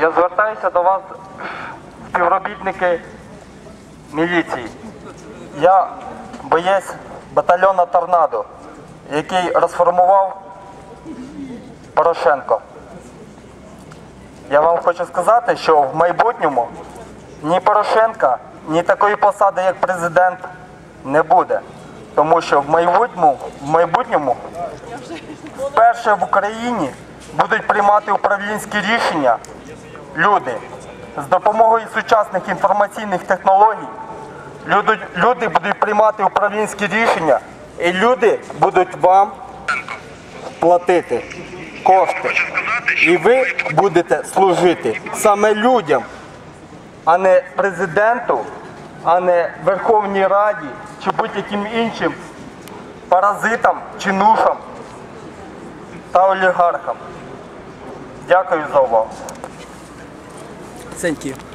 Я звертаюся до вас, співробітники міліції. Я боєць батальйону Торнадо, який розформував Порошенко. Я вам хочу сказати, що в майбутньому ні Порошенка, ні такої посади, як президент, не буде. Тому що в майбутньому, в майбутньому вперше в Україні будуть приймати управлінські рішення люди з допомогою сучасних інформаційних технологій. Люди, люди будуть приймати управлінські рішення, і люди будуть вам платити кошти. І ви будете служити саме людям, а не президенту, а не Верховній Раді чи будь-яким іншим паразитам, чинушам та олігархам. Дякую за увагу. Thank you.